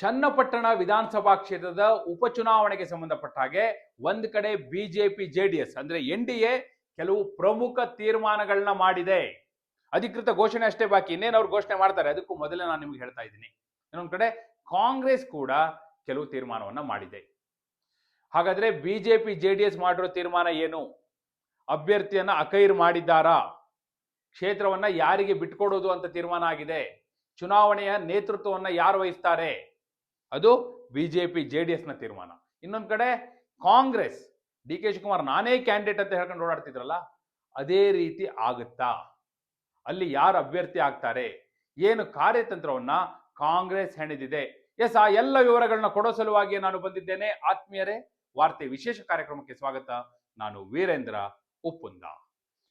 ಚನ್ನಪಟ್ಟಣ ವಿಧಾನಸಭಾ ಕ್ಷೇತ್ರದ ಉಪಚುನಾವಣೆಗೆ ಸಂಬಂಧಪಟ್ಟ ಹಾಗೆ ಒಂದ್ ಕಡೆ ಬಿಜೆಪಿ, ಜೆಡಿಎಸ್ ಅಂದ್ರೆ ಎನ್ ಡಿ ಎ ಕೆಲವು ಪ್ರಮುಖ ತೀರ್ಮಾನಗಳನ್ನ ಮಾಡಿದೆ. ಅಧಿಕೃತ ಘೋಷಣೆ ಅಷ್ಟೇ ಬಾಕಿ. ಇನ್ನೇನು ಅವ್ರು ಘೋಷಣೆ ಮಾಡ್ತಾರೆ? ಅದಕ್ಕೂ ಮೊದಲೇ ನಾನು ನಿಮ್ಗೆ ಹೇಳ್ತಾ ಇದ್ದೀನಿ. ಇನ್ನೊಂದು ಕಡೆ ಕಾಂಗ್ರೆಸ್ ಕೂಡ ಕೆಲವು ತೀರ್ಮಾನವನ್ನ ಮಾಡಿದೆ. ಹಾಗಾದ್ರೆ ಬಿಜೆಪಿ, ಜೆಡಿಎಸ್ ಮಾಡಿರೋ ತೀರ್ಮಾನ ಏನು? ಅಭ್ಯರ್ಥಿಯನ್ನ ಅಕೈರ್ ಮಾಡಿದ್ದಾರಾ? ಕ್ಷೇತ್ರವನ್ನ ಯಾರಿಗೆ ಬಿಟ್ಕೊಡೋದು ಅಂತ ತೀರ್ಮಾನ ಆಗಿದೆ? ಚುನಾವಣೆಯ ನೇತೃತ್ವವನ್ನ ಯಾರು ವಹಿಸ್ತಾರೆ? ಅದು ಬಿಜೆಪಿ ಜೆ ಡಿ ಎಸ್ನ ತೀರ್ಮಾನ. ಇನ್ನೊಂದು ಕಡೆ ಕಾಂಗ್ರೆಸ್, ಡಿ ಕೆ ಶಿವಕುಮಾರ್ ನಾನೇ ಕ್ಯಾಂಡಿಡೇಟ್ ಅಂತ ಹೇಳ್ಕೊಂಡು ಓಡಾಡ್ತಿದ್ರಲ್ಲ, ಅದೇ ರೀತಿ ಆಗುತ್ತಾ? ಅಲ್ಲಿ ಯಾರು ಅಭ್ಯರ್ಥಿ ಆಗ್ತಾರೆ? ಏನು ಕಾರ್ಯತಂತ್ರವನ್ನ ಕಾಂಗ್ರೆಸ್ ಹೆಣೆದಿದೆ? ಎಸ್, ಆ ಎಲ್ಲ ವಿವರಗಳನ್ನ ಕೊಡೋ ಸಲುವಾಗಿ ನಾನು ಬಂದಿದ್ದೇನೆ. ಆತ್ಮೀಯರೇ, ವಾರ್ತೆ ವಿಶೇಷ ಕಾರ್ಯಕ್ರಮಕ್ಕೆ ಸ್ವಾಗತ. ನಾನು ವೀರೇಂದ್ರ ಉಪ್ಪುಂದ.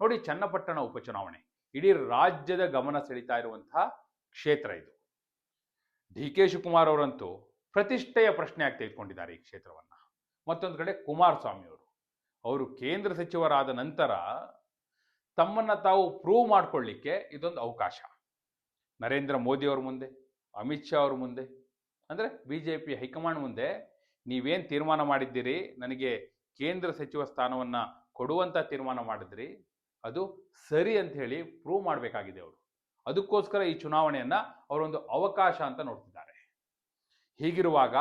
ನೋಡಿ, ಚನ್ನಪಟ್ಟಣ ಉಪಚುನಾವಣೆ. ಇಡೀ ರಾಜ್ಯದ ಗಮನ ಸೆಳೀತಾ ಇರುವಂತಹ ಕ್ಷೇತ್ರ ಇದು. ಡಿ ಕೆ ಶಿವಕುಮಾರ್ ಅವರಂತೂ ಪ್ರತಿಷ್ಠೆಯ ಪ್ರಶ್ನೆಯಾಗಿ ತೆಗೆದುಕೊಂಡಿದ್ದಾರೆ ಈ ಕ್ಷೇತ್ರವನ್ನು. ಮತ್ತೊಂದು ಕಡೆ ಕುಮಾರಸ್ವಾಮಿ ಅವರು. ಅವರು ಕೇಂದ್ರ ಸಚಿವರಾದ ನಂತರ ತಮ್ಮನ್ನು ತಾವು ಪ್ರೂವ್ ಮಾಡಿಕೊಳ್ಳಿಕ್ಕೆ ಇದೊಂದು ಅವಕಾಶ. ನರೇಂದ್ರ ಮೋದಿ ಅವ್ರ ಮುಂದೆ, ಅಮಿತ್ ಶಾ ಅವ್ರ ಮುಂದೆ, ಅಂದರೆ ಬಿ ಜೆ ಪಿ ಹೈಕಮಾಂಡ್ ಮುಂದೆ ನೀವೇನು ತೀರ್ಮಾನ ಮಾಡಿದ್ದೀರಿ, ನನಗೆ ಕೇಂದ್ರ ಸಚಿವ ಸ್ಥಾನವನ್ನು ಕೊಡುವಂಥ ತೀರ್ಮಾನ ಮಾಡಿದ್ರಿ, ಅದು ಸರಿ ಅಂತ ಹೇಳಿ ಪ್ರೂವ್ ಮಾಡಬೇಕಾಗಿದೆ ಅವರು. ಅದಕ್ಕೋಸ್ಕರ ಈ ಚುನಾವಣೆಯನ್ನ ಅವರೊಂದು ಅವಕಾಶ ಅಂತ ನೋಡ್ತಿದ್ದಾರೆ. ಹೀಗಿರುವಾಗ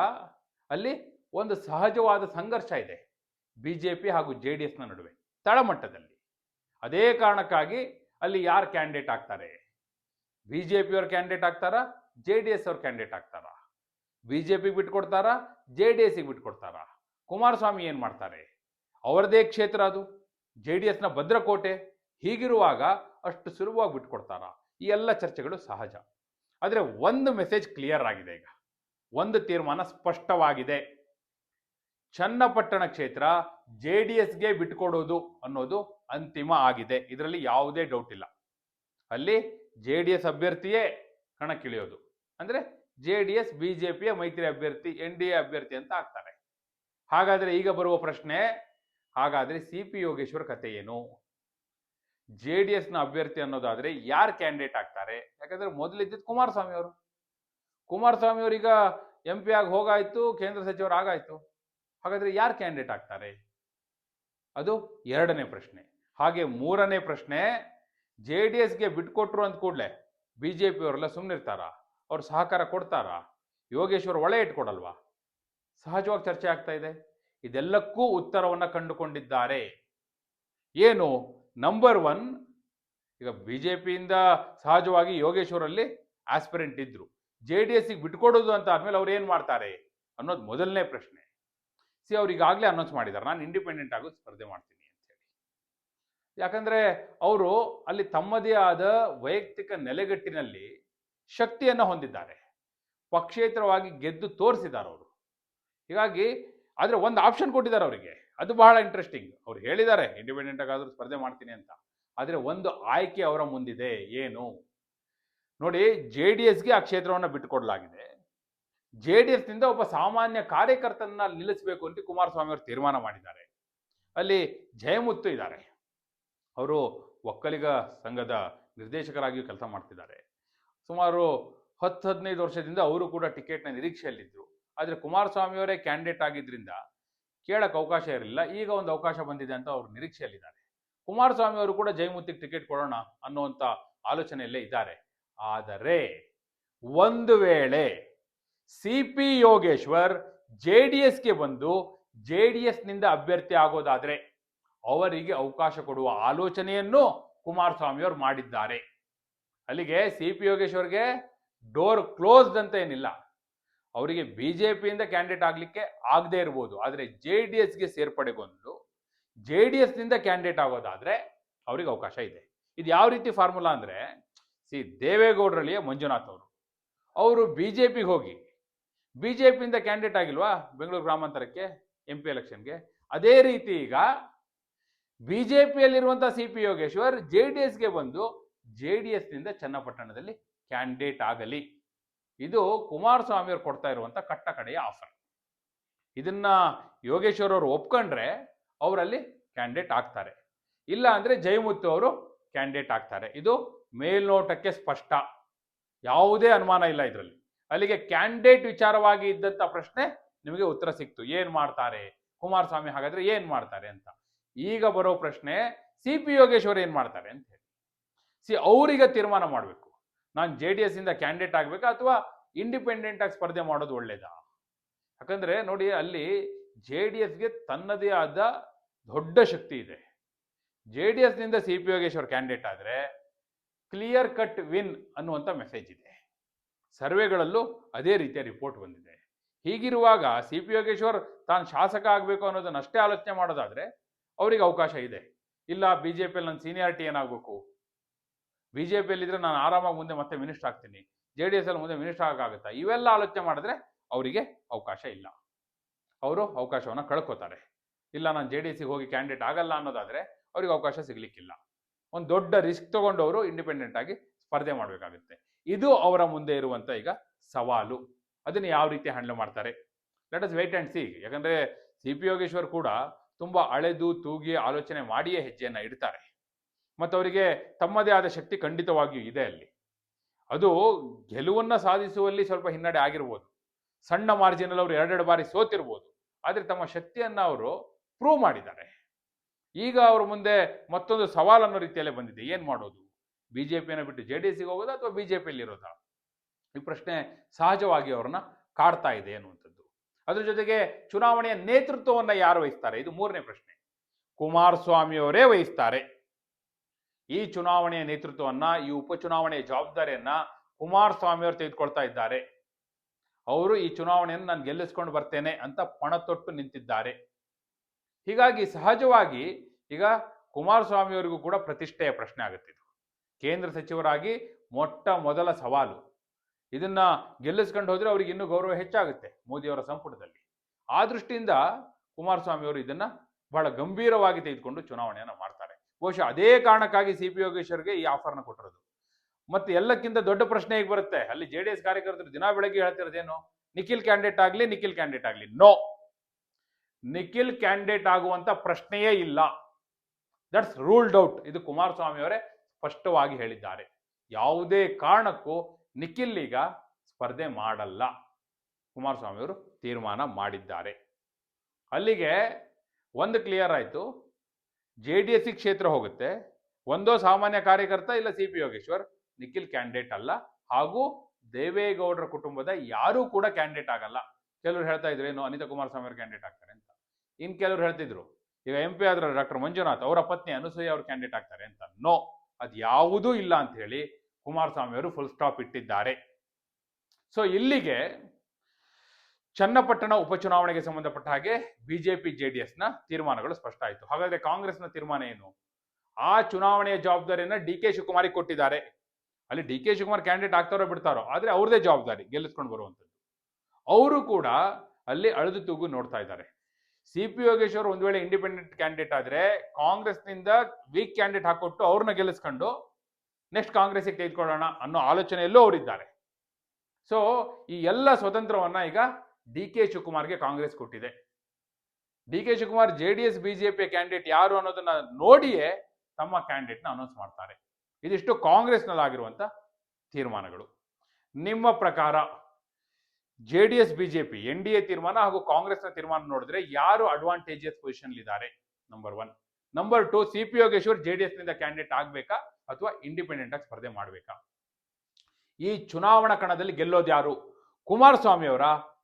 ಅಲ್ಲಿ ಒಂದು ಸಹಜವಾದ ಸಂಘರ್ಷ ಇದೆ. ಬಿಜೆಪಿ ಹಾಗೂ ಜೆ ಡಿ ಎಸ್ನ ನಡುವೆ, ತಳಮಟ್ಟದಲ್ಲಿ. ಅದೇ ಕಾರಣಕ್ಕಾಗಿ ಅಲ್ಲಿ ಯಾರು ಕ್ಯಾಂಡಿಡೇಟ್ ಆಗ್ತಾರೆ? ಬಿಜೆಪಿ ಅವ್ರ ಕ್ಯಾಂಡಿಡೇಟ್ ಆಗ್ತಾರಾ? ಜೆ ಡಿ ಎಸ್ ಅವ್ರ ಕ್ಯಾಂಡಿಡೇಟ್ ಆಗ್ತಾರಾ? ಬಿಜೆಪಿ ಬಿಟ್ಕೊಡ್ತಾರಾ? ಜೆ ಡಿ ಎಸ್ಗೆ ಬಿಟ್ಕೊಡ್ತಾರಾ? ಕುಮಾರಸ್ವಾಮಿ ಏನು ಮಾಡ್ತಾರೆ? ಅವರದೇ ಕ್ಷೇತ್ರ ಅದು. ಜೆ ಡಿ ಎಸ್ನ ಭದ್ರಕೋಟೆ. ಹೀಗಿರುವಾಗ ಅಷ್ಟು ಸುಲಭವಾಗಿ ಬಿಟ್ಕೊಡ್ತಾರಾ? ಈ ಎಲ್ಲ ಚರ್ಚೆಗಳು ಸಹಜ. ಆದರೆ ಒಂದು ಮೆಸೇಜ್ ಕ್ಲಿಯರ್ ಆಗಿದೆ ಈಗ. ಒಂದು ತೀರ್ಮಾನ ಸ್ಪಷ್ಟವಾಗಿದೆ. ಚನ್ನಪಟ್ಟಣ ಕ್ಷೇತ್ರ ಜೆ ಡಿ ಎಸ್ಗೆ ಬಿಟ್ಕೊಡೋದು ಅನ್ನೋದು ಅಂತಿಮ ಆಗಿದೆ. ಇದರಲ್ಲಿ ಯಾವುದೇ ಡೌಟ್ ಇಲ್ಲ. ಅಲ್ಲಿ ಜೆ ಡಿ ಎಸ್ ಅಭ್ಯರ್ಥಿಯೇ ಕಣಕ್ಕಿಳಿಯೋದು. ಅಂದರೆ J D S B J ಪಿಯ ಮೈತ್ರಿ ಅಭ್ಯರ್ಥಿ, ಎನ್ ಡಿ ಎ ಅಭ್ಯರ್ಥಿ ಅಂತ ಆಗ್ತಾರೆ. ಹಾಗಾದರೆ ಈಗ ಬರುವ ಪ್ರಶ್ನೆ, ಹಾಗಾದರೆ ಸಿ ಪಿ ಯೋಗೇಶ್ವರ್ ಕಥೆ ಏನು? ಜೆ ಡಿ ಎಸ್ನ ಅಭ್ಯರ್ಥಿ ಅನ್ನೋದಾದ್ರೆ ಯಾರು ಕ್ಯಾಂಡಿಡೇಟ್ ಆಗ್ತಾರೆ? ಯಾಕಂದ್ರೆ ಮೊದಲಿದ್ದಿದ್ದು ಕುಮಾರಸ್ವಾಮಿ ಅವರು. ಕುಮಾರಸ್ವಾಮಿ ಅವರೀಗ ಎಂ ಪಿ ಆಗಿ ಹೋಗಾಯ್ತು, ಕೇಂದ್ರ ಸಚಿವರು ಆಗಾಯ್ತು. ಹಾಗಾದ್ರೆ ಯಾರು ಕ್ಯಾಂಡಿಡೇಟ್ ಆಗ್ತಾರೆ? ಅದು ಎರಡನೇ ಪ್ರಶ್ನೆ. ಹಾಗೆ ಮೂರನೇ ಪ್ರಶ್ನೆ ಜೆ ಡಿ ಎಸ್ಗೆ ಬಿಟ್ಕೊಟ್ರು ಅಂತ ಕೂಡಲೇ ಬಿ ಜೆ ಪಿ ಅವರೆಲ್ಲ ಸುಮ್ಮನಿರ್ತಾರ ಅವ್ರು ಸಹಕಾರ ಕೊಡ್ತಾರಾ? ಯೋಗೇಶ್ವರ್ ಒಳೆ ಇಟ್ಕೊಡಲ್ವಾ? ಸಹಜವಾಗಿ ಚರ್ಚೆ ಆಗ್ತಾ ಇದೆ. ಇದೆಲ್ಲಕ್ಕೂ ಉತ್ತರವನ್ನು ಕಂಡುಕೊಂಡಿದ್ದಾರೆ. ಏನು? ನಂಬರ್ ಒನ್ ಈಗ ಬಿ ಜೆ ಪಿಯಿಂದ ಸಹಜವಾಗಿ ಯೋಗೇಶ್ವರಲ್ಲಿ ಆಸ್ಪಿರೆಂಟ್ ಇದ್ದರು ಜೆ ಡಿ ಎಸ್ಸಿಗೆ ಬಿಟ್ಕೊಡೋದು ಅಂತ ಆದ್ಮೇಲೆ ಅವ್ರು ಏನು ಮಾಡ್ತಾರೆ ಅನ್ನೋದು ಮೊದಲನೇ ಪ್ರಶ್ನೆ. ಸಿ ಅವ್ರು ಈಗಾಗಲೇ ಅನೌನ್ಸ್ ಮಾಡಿದ್ದಾರೆ. ನಾನು ಇಂಡಿಪೆಂಡೆಂಟ್ ಆಗೋ ಸ್ಪರ್ಧೆ ಮಾಡ್ತೀನಿ ಅಂತ ಯಾಕಂದರೆ ಯಾಕಂದ್ರೆ ಅವರು ಅಲ್ಲಿ ತಮ್ಮದೇ ಆದ ವೈಯಕ್ತಿಕ ನೆಲೆಗಟ್ಟಿನಲ್ಲಿ ಶಕ್ತಿಯನ್ನು ಹೊಂದಿದ್ದಾರೆ. ಪಕ್ಷೇತರವಾಗಿ ಗೆದ್ದು ತೋರಿಸಿದ್ದಾರೆ ಅವರು. ಹೀಗಾಗಿ ಆದರೆ ಒಂದು ಆಪ್ಷನ್ ಕೊಟ್ಟಿದ್ದಾರೆ ಅವರಿಗೆ. ಅದು ಬಹಳ ಇಂಟ್ರೆಸ್ಟಿಂಗ್ ಅವ್ರು ಹೇಳಿದ್ದಾರೆ ಇಂಡಿಪೆಂಡೆಂಟ್ ಆಗಾದ್ರೂ ಸ್ಪರ್ಧೆ ಮಾಡ್ತೀನಿ ಅಂತ. ಆದರೆ ಒಂದು ಆಯ್ಕೆ ಅವರ ಮುಂದಿದೆ, ಏನು? ನೋಡಿ ಜೆ ಡಿ ಎಸ್ಗೆ ಆ ಕ್ಷೇತ್ರವನ್ನು ಬಿಟ್ಟುಕೊಡಲಾಗಿದೆ. ಜೆ ಡಿ ಎಸ್ನಿಂದ ಒಬ್ಬ ಸಾಮಾನ್ಯ ಕಾರ್ಯಕರ್ತನನ್ನ ನಿಲ್ಲಿಸಬೇಕು ಅಂತ ಕುಮಾರಸ್ವಾಮಿ ಅವರು ತೀರ್ಮಾನ ಮಾಡಿದ್ದಾರೆ. ಅಲ್ಲಿ ಜಯಮುತ್ತು ಇದ್ದಾರೆ. ಅವರು ಒಕ್ಕಲಿಗ ಸಂಘದ ನಿರ್ದೇಶಕರಾಗಿಯೂ ಕೆಲಸ ಮಾಡ್ತಿದ್ದಾರೆ. ಸುಮಾರು ಹತ್ತು ಹದಿನೈದು ವರ್ಷದಿಂದ ಅವರು ಕೂಡ ಟಿಕೆಟ್ನ ನಿರೀಕ್ಷೆಯಲ್ಲಿದ್ದರು ಆದರೆ ಕುಮಾರಸ್ವಾಮಿಯವರೇ ಕ್ಯಾಂಡಿಡೇಟ್ ಆಗಿದ್ರಿಂದ ಕೇಳಕ್ಕೆ ಅವಕಾಶ ಇರಲಿಲ್ಲ. ಈಗ ಒಂದು ಅವಕಾಶ ಬಂದಿದೆ ಅಂತ ಅವರು ನಿರೀಕ್ಷೆಯಲ್ಲಿದ್ದಾರೆ. ಕುಮಾರಸ್ವಾಮಿ ಅವರು ಕೂಡ ಜಯಮುತ್ತಿಗೆ ಟಿಕೆಟ್ ಕೊಡೋಣ ಅನ್ನುವಂಥ ಆಲೋಚನೆಯಲ್ಲೇ ಇದ್ದಾರೆ. ಆದರೆ ಒಂದು ವೇಳೆ C P Yogeshwar J D ಎಸ್ಗೆ ಬಂದು ಜೆ ಡಿ ಎಸ್ನಿಂದ ಅಭ್ಯರ್ಥಿ ಆಗೋದಾದರೆ ಅವರಿಗೆ ಅವಕಾಶ ಕೊಡುವ ಆಲೋಚನೆಯನ್ನು ಕುಮಾರಸ್ವಾಮಿಯವರು ಮಾಡಿದ್ದಾರೆ. ಅಲ್ಲಿಗೆ ಸಿ ಪಿ ಯೋಗೇಶ್ವರ್ಗೆ ಡೋರ್ ಕ್ಲೋಸ್ಡ್ ಅಂತ ಏನಿಲ್ಲ. ಅವರಿಗೆ ಬಿಜೆಪಿಯಿಂದ ಕ್ಯಾಂಡಿಡೇಟ್ ಆಗಲಿಕ್ಕೆ ಆಗದೇ ಇರ್ಬೋದು. ಆದರೆ ಜೆ ಡಿ ಎಸ್ಗೆ ಸೇರ್ಪಡೆಗೊಂಡು ಜೆ ಡಿ ಎಸ್ನಿಂದ ಕ್ಯಾಂಡಿಡೇಟ್ ಆಗೋದಾದ್ರೆ ಅವರಿಗೆ ಅವಕಾಶ ಇದೆ. ಇದು ಯಾವ ರೀತಿ ಫಾರ್ಮುಲಾ ಅಂದರೆ, ಸಿ ದೇವೇಗೌಡರಲ್ಲಿಯ ಮಂಜುನಾಥ್ ಅವರು. ಅವರು ಬಿ ಜೆ ಪಿಗೆ ಹೋಗಿ ಬಿ ಜೆ ಪಿಯಿಂದ ಕ್ಯಾಂಡಿಡೇಟ್ ಆಗಿಲ್ವಾ ಬೆಂಗಳೂರು ಗ್ರಾಮಾಂತರಕ್ಕೆ ಎಂ ಪಿ ಎಲೆಕ್ಷನ್ಗೆ ಅದೇ ರೀತಿ ಈಗ B J ಪಿಯಲ್ಲಿರುವಂಥ C P Yogeshwar J D ಎಸ್ಗೆ ಬಂದು ಜೆ ಡಿ ಎಸ್ನಿಂದ ಚನ್ನಪಟ್ಟಣದಲ್ಲಿ ಕ್ಯಾಂಡಿಡೇಟ್ ಆಗಲಿ. ಇದು ಕುಮಾರಸ್ವಾಮಿ ಅವರು ಕೊಡ್ತಾ ಇರುವಂಥ ಕಟ್ಟ ಕಡೆಯ ಆಫರ್. ಇದನ್ನ ಯೋಗೇಶ್ವರ್ ಅವರು ಒಪ್ಕೊಂಡ್ರೆ ಅವರಲ್ಲಿ ಕ್ಯಾಂಡಿಡೇಟ್ ಆಗ್ತಾರೆ. ಇಲ್ಲ ಅಂದ್ರೆ ಜಯಮುತ್ತು ಅವರು ಕ್ಯಾಂಡಿಡೇಟ್ ಆಗ್ತಾರೆ. ಇದು ಮೇಲ್ನೋಟಕ್ಕೆ ಸ್ಪಷ್ಟ. ಯಾವುದೇ ಅನುಮಾನ ಇಲ್ಲ ಇದರಲ್ಲಿ. ಅಲ್ಲಿಗೆ ಕ್ಯಾಂಡಿಡೇಟ್ ವಿಚಾರವಾಗಿ ಇದ್ದಂತ ಪ್ರಶ್ನೆ ನಿಮಗೆ ಉತ್ತರ ಸಿಕ್ತು. ಏನ್ ಮಾಡ್ತಾರೆ? ಕುಮಾರಸ್ವಾಮಿ ಹಾಗಾದ್ರೆ ಏನ್ ಮಾಡ್ತಾರೆ ಅಂತ. ಈಗ ಬರೋ ಪ್ರಶ್ನೆ ಸಿ ಪಿ ಯೋಗೇಶ್ವರ್ ಏನ್ ಮಾಡ್ತಾರೆ ಅಂತ ಹೇಳಿ. ಸಿ, ಅವರಿಗೆ ತೀರ್ಮಾನ ಮಾಡಬೇಕು. ನಾನು ಜೆ ಡಿ ಎಸ್ ಇಂದ ಕ್ಯಾಂಡಿಡೇಟ್ ಆಗ್ಬೇಕಾ ಅಥವಾ ಇಂಡಿಪೆಂಡೆಂಟ್ ಆಗಿ ಸ್ಪರ್ಧೆ ಮಾಡೋದು ಒಳ್ಳೇದಾ? ಯಾಕಂದ್ರೆ ನೋಡಿ ಅಲ್ಲಿ ಜೆ ಡಿ ಎಸ್ಗೆ ತನ್ನದೇ ಆದ ದೊಡ್ಡ ಶಕ್ತಿ ಇದೆ. ಜೆ ಡಿ ಎಸ್ನಿಂದ ಸಿ ಪಿ ಯೋಗೇಶ್ವರ್ ಕ್ಯಾಂಡಿಡೇಟ್ ಆದರೆ ಕ್ಲಿಯರ್ ಕಟ್ ವಿನ್ ಅನ್ನುವಂಥ ಮೆಸೇಜ್ ಇದೆ. ಸರ್ವೆಗಳಲ್ಲೂ ಅದೇ ರೀತಿಯ ರಿಪೋರ್ಟ್ ಬಂದಿದೆ. ಹೀಗಿರುವಾಗ ಸಿ ಪಿ ಯೋಗೇಶ್ವರ್ ತಾನು ಶಾಸಕ ಆಗಬೇಕು ಅನ್ನೋದನ್ನ ಅಷ್ಟೇ ಆಲೋಚನೆ ಮಾಡೋದಾದ್ರೆ ಅವರಿಗೆ ಅವಕಾಶ ಇದೆ. ಇಲ್ಲ ಬಿ ಜೆ ಪಿಯಲ್ಲಿ ನನ್ನ ಸೀನಿಯಾರಿಟಿ ಏನಾಗಬೇಕು? ಬಿ ಜೆ ಪಿಯಲ್ಲಿ ಇದ್ರೆ ನಾನು ಆರಾಮಾಗಿ ಮುಂದೆ ಮತ್ತೆ ಮಿನಿಸ್ಟರ್ ಆಗ್ತೀನಿ. ಜೆ ಡಿ ಎಸ್ ಅಲ್ಲಿ ಮುಂದೆ ಮಿನಿಸ್ಟರ್ ಆಗಾಗುತ್ತಾ ಇವೆಲ್ಲ ಆಲೋಚನೆ ಮಾಡಿದ್ರೆ ಅವರಿಗೆ ಅವಕಾಶ ಇಲ್ಲ. ಅವರು ಅವಕಾಶವನ್ನು ಕಳ್ಕೊತಾರೆ. ಇಲ್ಲ, ನಾನು ಜೆ ಡಿ ಎಸ್ಗೆ ಹೋಗಿ ಕ್ಯಾಂಡಿಡೇಟ್ ಆಗಲ್ಲ ಅನ್ನೋದಾದ್ರೆ ಅವ್ರಿಗೆ ಅವಕಾಶ ಸಿಗಲಿಕ್ಕಿಲ್ಲ. ಒಂದು ದೊಡ್ಡ ರಿಸ್ಕ್ ತಗೊಂಡವರು ಇಂಡಿಪೆಂಡೆಂಟ್ ಆಗಿ ಸ್ಪರ್ಧೆ ಮಾಡಬೇಕಾಗುತ್ತೆ. ಇದು ಅವರ ಮುಂದೆ ಇರುವಂತ ಈಗ ಸವಾಲು. ಅದನ್ನು ಯಾವ ರೀತಿ ಹ್ಯಾಂಡಲ್ ಮಾಡ್ತಾರೆ? Let us wait and see ಯಾಕಂದ್ರೆ ಸಿ ಪಿ ಯೋಗೇಶ್ವರ್ ಕೂಡ ತುಂಬಾ ಅಳೆದು ತೂಗಿ ಆಲೋಚನೆ ಮಾಡಿಯೇ ಹೆಜ್ಜೆಯನ್ನ ಇಡ್ತಾರೆ. ಮತ್ತು ಅವರಿಗೆ ತಮ್ಮದೇ ಆದ ಶಕ್ತಿ ಖಂಡಿತವಾಗಿಯೂ ಇದೆ ಅಲ್ಲಿ. ಅದು ಗೆಲುವನ್ನು ಸಾಧಿಸುವಲ್ಲಿ ಸ್ವಲ್ಪ ಹಿನ್ನಡೆ ಆಗಿರ್ಬೋದು. ಸಣ್ಣ ಮಾರ್ಜಿನಲ್ಲಿ ಅವರು ಎರಡೆರಡು ಬಾರಿ ಸೋತಿರ್ಬೋದು. ಆದರೆ ತಮ್ಮ ಶಕ್ತಿಯನ್ನು ಅವರು ಪ್ರೂವ್ ಮಾಡಿದ್ದಾರೆ. ಈಗ ಅವರ ಮುಂದೆ ಮತ್ತೊಂದು ಸವಾಲ್ ಅನ್ನೋ ರೀತಿಯಲ್ಲೇ ಬಂದಿದೆ. ಏನು ಮಾಡೋದು? ಬಿಜೆಪಿಯನ್ನು ಬಿಟ್ಟು ಜೆ ಡಿ ಎಸ್ಗೆ ಹೋಗೋದಾ ಅಥವಾ ಬಿ ಜೆ ಪಿಯಲ್ಲಿ ಇರೋದಾ? ಈ ಪ್ರಶ್ನೆ ಸಹಜವಾಗಿ ಅವ್ರನ್ನ ಕಾಡ್ತಾ ಇದೆ ಅನ್ನುವಂಥದ್ದು. ಅದ್ರ ಜೊತೆಗೆ ಚುನಾವಣೆಯ ನೇತೃತ್ವವನ್ನು ಯಾರು ವಹಿಸ್ತಾರೆ? ಇದು ಮೂರನೇ ಪ್ರಶ್ನೆ. ಕುಮಾರಸ್ವಾಮಿಯವರೇ ವಹಿಸ್ತಾರೆ. ಈ ಚುನಾವಣೆಯ ನೇತೃತ್ವವನ್ನ, ಈ ಉಪಚುನಾವಣೆಯ ಜವಾಬ್ದಾರಿಯನ್ನ ಕುಮಾರಸ್ವಾಮಿ ಅವರು ತೆಗೆದುಕೊಳ್ತಾ ಇದ್ದಾರೆ. ಅವರು ಈ ಚುನಾವಣೆಯನ್ನು ನಾನು ಗೆಲ್ಲಿಸ್ಕೊಂಡು ಬರ್ತೇನೆ ಅಂತ ಪಣ ತೊಟ್ಟು ನಿಂತಿದ್ದಾರೆ. ಹೀಗಾಗಿ ಸಹಜವಾಗಿ ಈಗ ಕುಮಾರಸ್ವಾಮಿ ಅವರಿಗೂ ಕೂಡ ಪ್ರತಿಷ್ಠೆಯ ಪ್ರಶ್ನೆ ಆಗುತ್ತೆ ಇದು. ಕೇಂದ್ರ ಸಚಿವರಾಗಿ ಮೊಟ್ಟ ಮೊದಲ ಸವಾಲು. ಇದನ್ನ ಗೆಲ್ಲಿಸ್ಕೊಂಡು ಹೋದ್ರೆ ಅವ್ರಿಗೆ ಇನ್ನೂ ಗೌರವ ಹೆಚ್ಚಾಗುತ್ತೆ ಮೋದಿಯವರ ಸಂಪುಟದಲ್ಲಿ. ಆ ದೃಷ್ಟಿಯಿಂದ ಕುಮಾರಸ್ವಾಮಿ ಅವರು ಇದನ್ನ ಬಹಳ ಗಂಭೀರವಾಗಿ ತೆಗೆದುಕೊಂಡು ಚುನಾವಣೆಯನ್ನು ಮಾಡ್ತಾರೆ ಬಹುಶಃ ಅದೇ ಕಾರಣಕ್ಕಾಗಿ ಸಿ ಪಿ ಯೋಗೇಶ್ವರ್ಗೆ ಈ ಆಫರ್ನ ಕೊಟ್ಟಿರೋದು. ಮತ್ತೆ ಎಲ್ಲಕ್ಕಿಂತ ದೊಡ್ಡ ಪ್ರಶ್ನೆ ಹೇಗೆ ಬರುತ್ತೆ. ಅಲ್ಲಿ ಜೆ ಡಿ ಎಸ್ ಕಾರ್ಯಕರ್ತರು ದಿನ ಬೆಳಗ್ಗೆ ಹೇಳ್ತಿರೋದೇನು? ನಿಖಿಲ್ ಕ್ಯಾಂಡಿಡೇಟ್ ಆಗಲಿ, ನಿಖಿಲ್ ಕ್ಯಾಂಡಿಡೇಟ್ ಆಗಲಿ. ನೋ ನಿಖಿಲ್ ಕ್ಯಾಂಡಿಡೇಟ್ ಆಗುವಂತ ಪ್ರಶ್ನೆಯೇ ಇಲ್ಲ. ದಟ್ಸ್ ರೂಲ್ಡ್ ಔಟ್ ಇದು ಕುಮಾರಸ್ವಾಮಿ ಅವರೇ ಸ್ಪಷ್ಟವಾಗಿ ಹೇಳಿದ್ದಾರೆ. ಯಾವುದೇ ಕಾರಣಕ್ಕೂ ನಿಖಿಲ್ ಈಗ ಸ್ಪರ್ಧೆ ಮಾಡಲ್ಲ. ಕುಮಾರಸ್ವಾಮಿ ಅವರು ತೀರ್ಮಾನ ಮಾಡಿದ್ದಾರೆ. ಅಲ್ಲಿಗೆ ಒಂದು ಕ್ಲಿಯರ್ ಆಯಿತು. ಜೆ ಡಿ ಕ್ಷೇತ್ರ ಹೋಗುತ್ತೆ. ಒಂದೋ ಸಾಮಾನ್ಯ ಕಾರ್ಯಕರ್ತ ಇಲ್ಲ C P Yogeshwar, Nikhil candidate ಅಲ್ಲ. ಹಾಗೂ ದೇವೇಗೌಡರ ಕುಟುಂಬದ ಯಾರೂ ಕೂಡ ಕ್ಯಾಂಡಿಡೇಟ್ ಆಗಲ್ಲ. ಕೆಲವರು ಹೇಳ್ತಾ ಇದ್ರು, ಏನು ಅನಿತಾ ಕುಮಾರಸ್ವಾಮಿ ಅವರು ಕ್ಯಾಂಡಿಡೇಟ್ ಆಗ್ತಾರೆ ಅಂತ. ಇನ್ನು ಕೆಲವರು ಹೇಳ್ತಿದ್ರು, ಈಗ ಎಂ ಪಿ ಆದ್ರ ಡಾಕ್ಟರ್ ಮಂಜುನಾಥ್ ಅವರ ಪತ್ನಿ ಅನುಸೂಯ ಅವರು ಕ್ಯಾಂಡಿಡೇಟ್ ಆಗ್ತಾರೆ ಅಂತ. ನೋ ಅದು ಯಾವುದೂ ಇಲ್ಲ ಅಂತ ಹೇಳಿ ಕುಮಾರಸ್ವಾಮಿ ಅವರು ಫುಲ್ ಸ್ಟಾಪ್ ಇಟ್ಟಿದ್ದಾರೆ. ಸೊ ಇಲ್ಲಿಗೆ ಚನ್ನಪಟ್ಟಣ ಉಪಚುನಾವಣೆಗೆ ಸಂಬಂಧಪಟ್ಟ ಹಾಗೆ ಬಿಜೆಪಿ ಜೆಡಿಎಸ್ನ ತೀರ್ಮಾನಗಳು ಸ್ಪಷ್ಟ ಆಯಿತು. ಹಾಗಾದ್ರೆ ಕಾಂಗ್ರೆಸ್ನ ತೀರ್ಮಾನ ಏನು? ಆ ಚುನಾವಣೆಯ ಜವಾಬ್ದಾರಿಯನ್ನ ಡಿ ಕೆ ಶಿವಕುಮಾರಿಗೆ ಕೊಟ್ಟಿದ್ದಾರೆ. ಅಲ್ಲಿ ಡಿ ಕೆ ಶಿವಕುಮಾರ್ ಕ್ಯಾಂಡಿಡೇಟ್ ಆಗ್ತಾರೋ ಬಿಡ್ತಾರೋ, ಆದ್ರೆ ಅವ್ರದೇ ಜವಾಬ್ದಾರಿ, ಗೆಲ್ಲಿಸ್ಕೊಂಡು ಬರುವಂಥದ್ದು. ಅವರು ಕೂಡ ಅಲ್ಲಿ ಅಳೆದು ತೂಗು ನೋಡ್ತಾ ಇದ್ದಾರೆ. ಸಿ ಪಿ ಯೋಗೇಶ್ವರ್ ಒಂದ್ ವೇಳೆ ಇಂಡಿಪೆಂಡೆಂಟ್ ಕ್ಯಾಂಡಿಡೇಟ್ ಆದ್ರೆ ಕಾಂಗ್ರೆಸ್ನಿಂದ ವೀಕ್ ಕ್ಯಾಂಡಿಡೇಟ್ ಹಾಕೊಟ್ಟು ಅವ್ರನ್ನ ಗೆಲ್ಲಿಸ್ಕೊಂಡು ನೆಕ್ಸ್ಟ್ ಕಾಂಗ್ರೆಸ್ಗೆ ತೆಗೆದುಕೊಳ್ಳೋಣ ಅನ್ನೋ ಆಲೋಚನೆಯಲ್ಲೂ ಅವರಿದ್ದಾರೆ. ಸೊ ಈ ಎಲ್ಲ ಸ್ವತಂತ್ರವನ್ನ ಈಗ ಡಿ ಕೆ ಶಿವಕುಮಾರ್ಗೆ ಕಾಂಗ್ರೆಸ್ ಕೊಟ್ಟಿದೆ. D K Shivakumar J D S BJP candidate ಯಾರು ಅನ್ನೋದನ್ನ ನೋಡಿಯೇ ತಮ್ಮ ಕ್ಯಾಂಡಿಡೇಟ್ನ ಅನೌನ್ಸ್ ಮಾಡ್ತಾರೆ. ಇದಿಷ್ಟು ಕಾಂಗ್ರೆಸ್ನಲ್ಲಾಗಿರುವಂಥ ತೀರ್ಮಾನಗಳು. ನಿಮ್ಮ ಪ್ರಕಾರ J D S BJP N D A ತೀರ್ಮಾನ ಹಾಗೂ ಕಾಂಗ್ರೆಸ್ನ ತೀರ್ಮಾನ ನೋಡಿದ್ರೆ ಯಾರು ಅಡ್ವಾಂಟೇಜಸ್ ಪೊಸಿಷನ್ ಇದ್ದಾರೆ number one number two C P Yogeshwar J D ಎಸ್ನಿಂದ candidate ಆಗ್ಬೇಕಾ ಅಥವಾ ಇಂಡಿಪೆಂಡೆಂಟ್ ಆಗಿ ಸ್ಪರ್ಧೆ ಮಾಡಬೇಕಾ? ಈ ಚುನಾವಣಾ ಕಣದಲ್ಲಿ ಗೆಲ್ಲೋದು ಯಾರು? ಕುಮಾರಸ್ವಾಮಿ ಅವರ